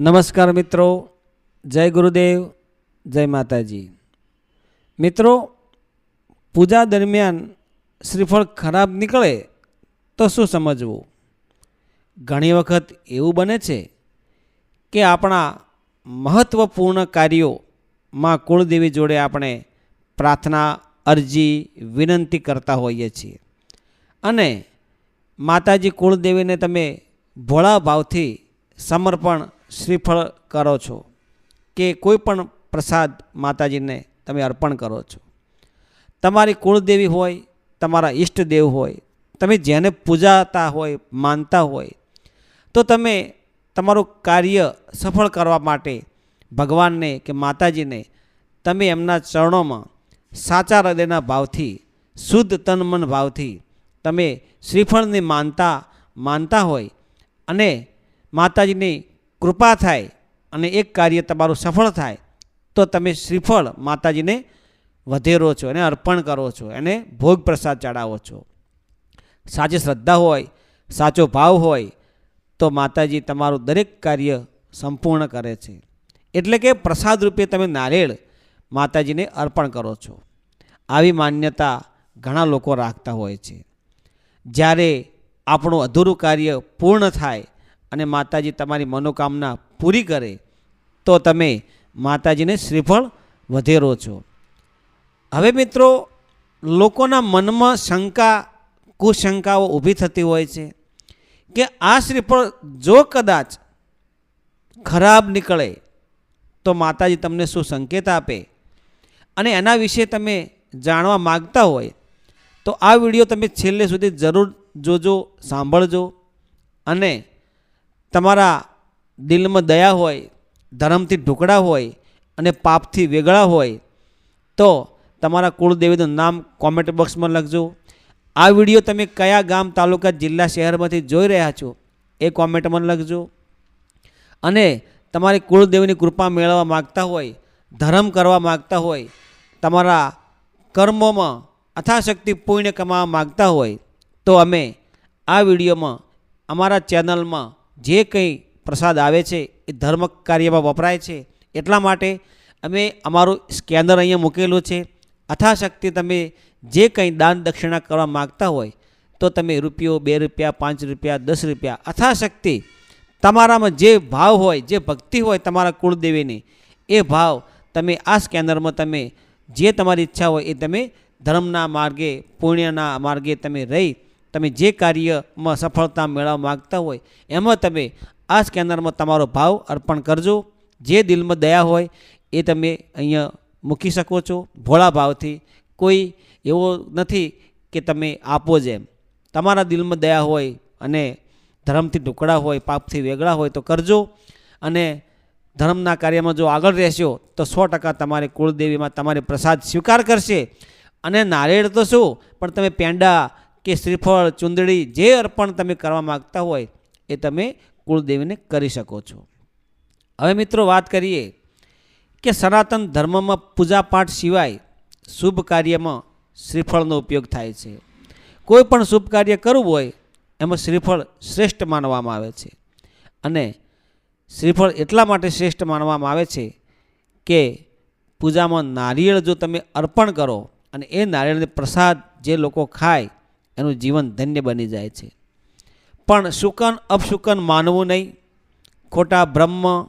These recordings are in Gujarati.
નમસ્કાર મિત્રો, જય ગુરુદેવ, જય માતાજી. મિત્રો, પૂજા દરમિયાન શ્રીફળ ખરાબ નીકળે તો શું સમજવું? ઘણી વખત એવું બને છે કે આપણા મહત્ત્વપૂર્ણ કાર્યોમાં કુળદેવી જોડે આપણે પ્રાર્થના, અરજી, વિનંતી કરતા હોઈએ છીએ. અને માતાજી કુળદેવીને તમે ભોળા ભાવથી સમર્પણ શ્રીફળ કરો છો કે કોઈ પણ પ્રસાદ માતાજીને તમે અર્પણ કરો છો. તમારી કુળદેવી હોય, તમારા ઈષ્ટદેવ હોય, તમે જેને પૂજાતા હોય, માનતા હોય, તો તમે તમારું કાર્ય સફળ કરવા માટે ભગવાનને કે માતાજીને તમે એમના ચરણોમાં સાચા હૃદયના ભાવથી, શુદ્ધ તન મન ભાવથી તમે શ્રીફળની માનતા માનતા હોય અને માતાજીની કૃપા થાય અને એક કાર્ય તમારું સફળ થાય, તો તમે શ્રીફળ માતાજીને વધેરો છો, એને અર્પણ કરો છો, એને ભોગ પ્રસાદ ચડાવો છો. સાચી શ્રદ્ધા હોય, સાચો ભાવ હોય, તો માતાજી તમારું દરેક કાર્ય સંપૂર્ણ કરે છે. એટલે કે પ્રસાદ રૂપે તમે નારેળ માતાજીને અર્પણ કરો છો. આવી માન્યતા ઘણા લોકો રાખતા હોય છે. જ્યારે આપણું અધૂરું કાર્ય પૂર્ણ થાય અને માતાજી તમારી મનોકામના પૂરી કરે, તો તમે માતાજીને શ્રીફળ વધેરો છો. હવે મિત્રો, લોકોના મનમાં શંકા, કુશંકાઓ ઊભી થતી હોય છે કે આ શ્રીફળ જો કદાચ ખરાબ નીકળે, તો માતાજી તમને શું સંકેત આપે? અને એના વિશે તમે જાણવા માગતા હોય, તો આ વીડિયો તમે છેલ્લે સુધી જરૂર જોજો, સાંભળજો અને તમારા દિલમાં દયા હોય, ધર્મથી ઢુકડા હોય અને પાપથી વેગળા હોય, તો તમારા કુળદેવીનું નામ કોમેન્ટ બોક્સમાં લખજો. આ વીડિયો તમે કયા ગામ, તાલુકા, જિલ્લા, શહેરમાંથી જોઈ રહ્યા છો એ કોમેન્ટમાં લખજો. અને તમારી કુળદેવીની કૃપા મેળવવા માગતા હોય, ધર્મ કરવા માગતા હોય, તમારા કર્મોમાં અથાશક્તિ પુણ્ય કમાવા માગતા હોય, તો અમે આ વિડીયોમાં અમારા ચેનલમાં જે કંઈ પ્રસાદ આવે છે, એ ધર્મ કાર્યમાં વપરાય છે. એટલા માટે અમે અમારું સ્કેનર અહીંયા મૂકેલું છે. અથાશક્તિ તમે જે કંઈ દાન દક્ષિણા કરવા માગતા હોય, તો તમે રૂપિયો બે રૂપિયા, પાંચ રૂપિયા, દસ રૂપિયા, અથાશક્તિ તમારામાં જે ભાવ હોય, જે ભક્તિ હોય તમારા કુળદેવીની, એ ભાવ તમે આ સ્કેનરમાં તમે જે તમારી ઈચ્છા હોય એ તમે ધર્મના માર્ગે, પુણ્યના માર્ગે તમે રહી તમે જે કાર્યમાં સફળતા મેળવવા માગતા હોય, એમાં તમે આ સ્કેનરમાં તમારો ભાવ અર્પણ કરજો. જે દિલમાં દયા હોય, એ તમે અહીંયા મૂકી શકો છો. ભોળા ભાવથી કોઈ એવો નથી કે તમે આપો જ એમ. તમારા દિલમાં દયા હોય અને ધર્મથી ઢુકડા હોય, પાપથી વેગળા હોય તો કરજો. અને ધર્મના કાર્યમાં જો આગળ રહેશો, તો સો ટકા તમારી કુળદેવીમાં તમારે પ્રસાદ સ્વીકાર કરશે. અને નારિયેળ તો શું? પણ તમે પેંડા કે શ્રીફળ, ચુંદડી જે અર્પણ તમે કરવા માગતા હોય એ તમે કુળદેવીને કરી શકો છો. હવે મિત્રો વાત કરીએ કે સનાતન ધર્મમાં પૂજાપાઠ સિવાય શુભ કાર્યમાં શ્રીફળનો ઉપયોગ થાય છે. કોઈ પણ શુભ કાર્ય કરવું હોય એમાં શ્રીફળ શ્રેષ્ઠ માનવામાં આવે છે. અને શ્રીફળ એટલા માટે શ્રેષ્ઠ માનવામાં આવે છે કે પૂજામાં નારિયેળ જો તમે અર્પણ કરો અને એ નારિયેળને પ્રસાદ જે લોકો ખાય એનું જીવન ધન્ય બની જાય છે. પણ શુકન અપશુકન માનવું નહીં. ખોટા બ્રહ્મ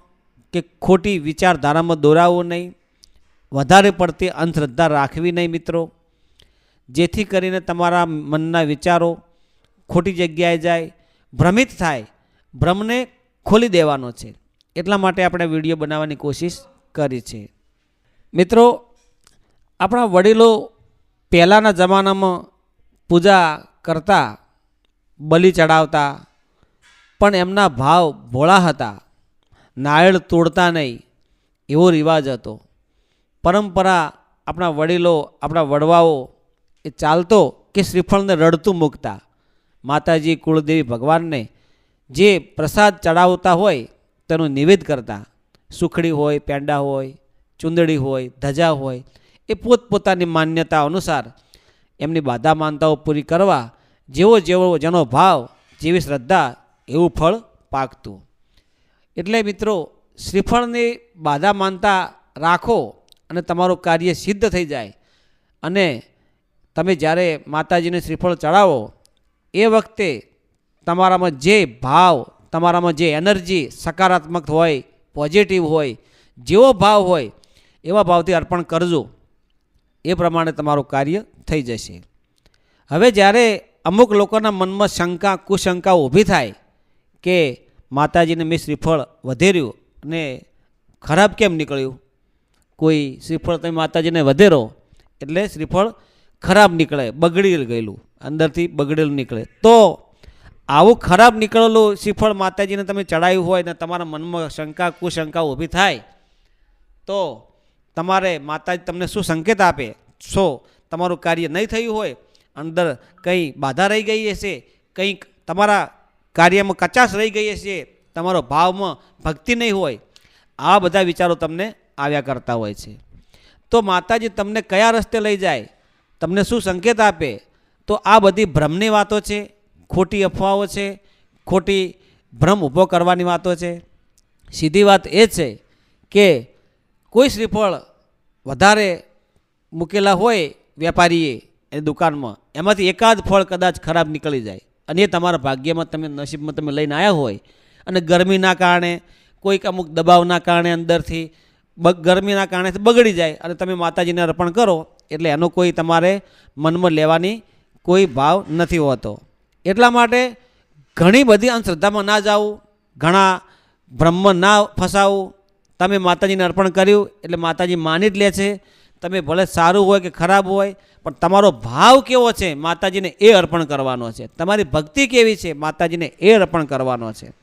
કે ખોટી વિચારધારામાં દોરાવવું નહીં. વધારે પડતી અંધશ્રદ્ધા રાખવી નહીં મિત્રો. જેથી કરીને તમારા મનના વિચારો ખોટી જગ્યાએ જાય, ભ્રમિત થાય ભ્રમને ખોલી દેવાનો છે. એટલા માટે આપણે વીડિયો બનાવવાની કોશિશ કરી છે. મિત્રો, આપણા વડીલો પહેલાંના જમાનામાં પૂજા કરતા, બલિ ચડાવતા, પણ એમના ભાવ ભોળા હતા. નાળિયેર તોડતા નહીં, એવો રિવાજ હતો. પરંપરા આપણા વડીલો, આપણા વડવાઓ એ ચાલતો કે શ્રીફળને રડતું મૂકતા. માતાજી કુળદેવી ભગવાનને જે પ્રસાદ ચડાવતા હોય, તેનું નિવેદ કરતા. સુખડી હોય, પેંડા હોય, ચુંદડી હોય, ધજા હોય, એ પોતપોતાની માન્યતા અનુસાર એમની બાધા માનતાઓ પૂરી કરવા જેવો જેવો જેનો ભાવ, જેવી શ્રદ્ધા એવું ફળ પાકતું. એટલે મિત્રો, શ્રીફળની બાધા માનતા રાખો અને તમારું કાર્ય સિદ્ધ થઈ જાય. અને તમે જ્યારે માતાજીને શ્રીફળ ચડાવો, એ વખતે તમારામાં જે ભાવ, તમારામાં જે એનર્જી સકારાત્મક હોય, પોઝિટિવ હોય, જેવો ભાવ હોય, એવા ભાવથી અર્પણ કરજો. એ પ્રમાણે તમારું કાર્ય થઈ જશે. હવે જ્યારે અમુક લોકોના મનમાં શંકા, કુશંકા ઊભી થાય કે માતાજીને મેં શ્રીફળ વધેર્યું અને ખરાબ કેમ નીકળ્યું? કોઈ શ્રીફળ તમે માતાજીને વધેરો એટલે શ્રીફળ ખરાબ નીકળે બગડી ગયેલું, અંદરથી બગડેલું નીકળે. તો આવું ખરાબ નીકળેલું શ્રીફળ માતાજીને તમે ચડાવ્યું હોય ને તમારા મનમાં શંકા, કુશંકા ઊભી થાય, તો તમારે માતાજી તમને શું સંકેત આપે? સો, તમારું કાર્ય નહીં થયું હોય, અંદર કંઈ બાધા રહી ગઈ હશે, કંઈક તમારા કાર્યમાં કચાશ રહી ગઈ હશે, તમારો ભાવમાં ભક્તિ નહીં હોય, આ બધા વિચારો તમને આવ્યા કરતા હોય છે. તો માતાજી તમને કયા રસ્તે લઈ જાય? તમને શું સંકેત આપે? તો આ બધી ભ્રમની વાતો છે, ખોટી અફવાઓ છે, ખોટી ભ્રમ ઊભો કરવાની વાતો છે. સીધી વાત એ છે કે કોઈ શ્રીફળ વધારે મૂકેલા હોય વેપારીએ એ દુકાનમાં, એમાંથી એકાદ ફળ કદાચ ખરાબ નીકળી જાય. અને એ તમારા ભાગ્યમાં તમે, નસીબમાં તમે લઈને આવ્યા હોય અને ગરમીના કારણે, કોઈક અમુક દબાવના કારણે અંદરથી ગરમીના કારણે બગડી જાય અને તમે માતાજીને અર્પણ કરો, એટલે એનો કોઈ તમારે મનમાં લેવાની કોઈ ભાવ નથી હોતો. એટલા માટે ઘણી બધી અંધશ્રદ્ધામાં ના જાવું ઘણા બ્રહ્મ ના ફસાવું તમે માતાજીને અર્પણ કર્યું, એટલે માતાજી માની જ લે છે. તમે ભલે સારું હોય કે ખરાબ હોય, પણ તમારો ભાવ કેવો છે? માતાજીને એ અર્પણ કરવાનો છે. તમારી ભક્તિ કેવી છે? માતાજીને એ અર્પણ કરવાનો છે.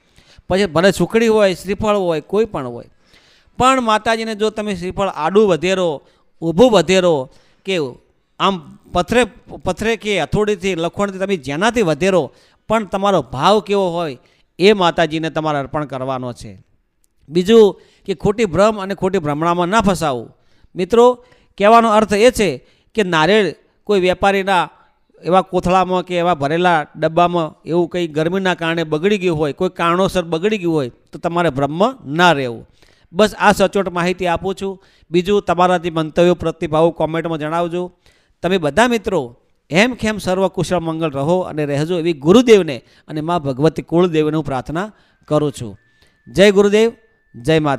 પછી ભલે સુખડી હોય, શ્રીફળ હોય, કોઈ પણ હોય. પણ માતાજીને જો તમે શ્રીફળ આડું વધેરો, ઊભું વધેરો, કે આમ પથરે પથરે કે હથોડીથી, લખોણથી તમે જેનાથી વધેરો, પણ તમારો ભાવ કેવો હોય, એ માતાજીને તમારે અર્પણ કરવાનો છે. બીજું કે ખોટી ભ્રમ અને ખોટી ભ્રમણામાં ન ફસાવું. મિત્રો, કહેવાનો અર્થ એ છે કે નારિયેળ કોઈ વેપારીના એવા કોથળામાં કે એવા ભરેલા ડબ્બામાં એવું કંઈ ગરમીના કારણે બગડી ગયું હોય, કોઈ કારણોસર બગડી ગયું હોય, તો તમારે ભ્રમ ના રહેવું. બસ આ સચોટ માહિતી આપું છું. બીજું તમારાથી મંતવ્યો, પ્રતિભાવો કોમેન્ટમાં જણાવજો. તમે બધા મિત્રો એમ ખેમ સર્વ કુશળ મંગળ રહો અને રહેજો એવી ગુરુદેવને અને મા ભગવતી કુળદેવને હું પ્રાર્થના કરું છું. જય ગુરુદેવ, જય માતા